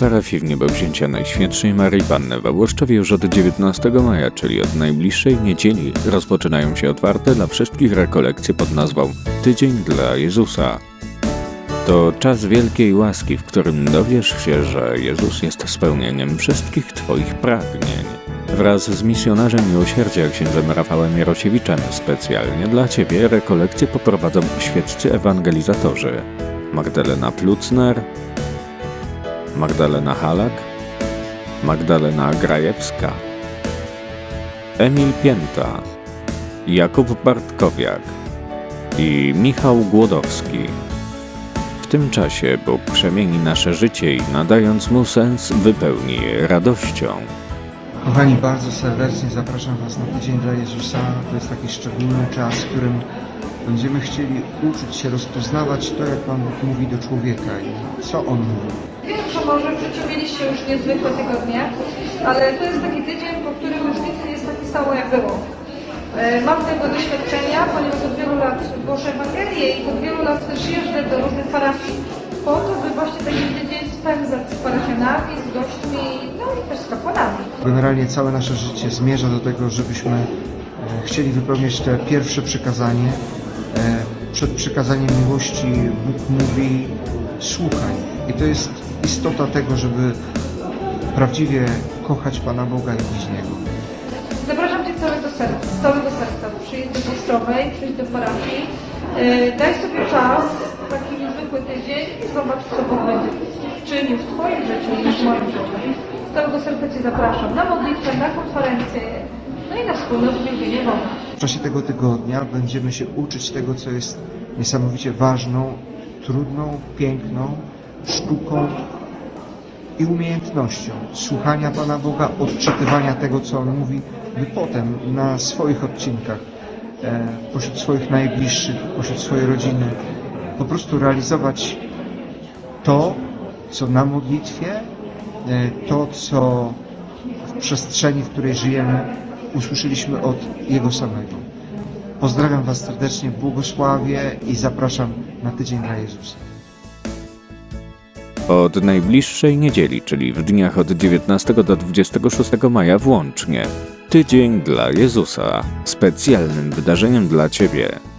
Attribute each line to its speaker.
Speaker 1: parafii w niebowzięcia Najświętszej Maryi Panny w Włoszczowie już od 19 maja, czyli od najbliższej niedzieli, rozpoczynają się otwarte dla wszystkich rekolekcje pod nazwą Tydzień dla Jezusa. To czas wielkiej łaski, w którym dowiesz się, że Jezus jest spełnieniem wszystkich Twoich pragnień. Wraz z misjonarzem miłosierdzia księdzem Rafałem Jarosiewiczem specjalnie dla Ciebie rekolekcje poprowadzą świeccy ewangelizatorzy Magdalena Plucner, Magdalena Halak, Magdalena Grajewska, Emil Pięta, Jakub Bartkowiak i Michał Głodowski. W tym czasie Bóg przemieni nasze życie i nadając mu sens wypełni je radością.
Speaker 2: Kochani, bardzo serdecznie zapraszam Was na Tydzień dla Jezusa. To jest taki szczególny czas, w którym będziemy chcieli uczyć się rozpoznawać to, jak Pan Bóg mówi do człowieka i co On mówi.
Speaker 3: Wiem, że może w życiu mieliście już niezwykłe tygodnie, ale to jest taki tydzień, po którym już nic nie jest takie samo jak było. E, Mam tego doświadczenia, ponieważ od wielu lat głoszę Ewangelię i od wielu lat też jeżdżę do różnych parafii po to, by właśnie taki tydzień spędzać z parafianami, z gośćmi, no i też z kapłanami.
Speaker 2: Generalnie całe nasze życie zmierza do tego, żebyśmy e, chcieli wypełniać te pierwsze przykazanie. Przed przykazaniem miłości Bóg mówi słuchaj. I to jest istota tego, żeby prawdziwie kochać Pana Boga i bliźniego.
Speaker 3: Zapraszam Cię całego serca, z całego serca. Przyjdź do Puszczowej, przyjdź do parafii. E, Daj sobie czas, taki niezwykły tydzień i zobacz, co Bóg będzie czynił w Twoim życiu i w moim życiu. Z całego serca Cię zapraszam na modlitwę, na konferencję, no i na wspólne uwielbienie Boga.
Speaker 2: W czasie tego tygodnia będziemy się uczyć tego, co jest niesamowicie ważną, trudną, piękną sztuką i umiejętnością słuchania Pana Boga, odczytywania tego, co On mówi, by potem na swoich odcinkach, e, pośród swoich najbliższych, pośród swojej rodziny, po prostu realizować to, co na modlitwie, e, to, co w przestrzeni, w której żyjemy, usłyszeliśmy od Jego samego. Pozdrawiam Was serdecznie, błogosławię i zapraszam na tydzień dla Jezusa.
Speaker 1: Od najbliższej niedzieli, czyli w dniach od 19 do 26 maja włącznie, Tydzień dla Jezusa, specjalnym wydarzeniem dla Ciebie.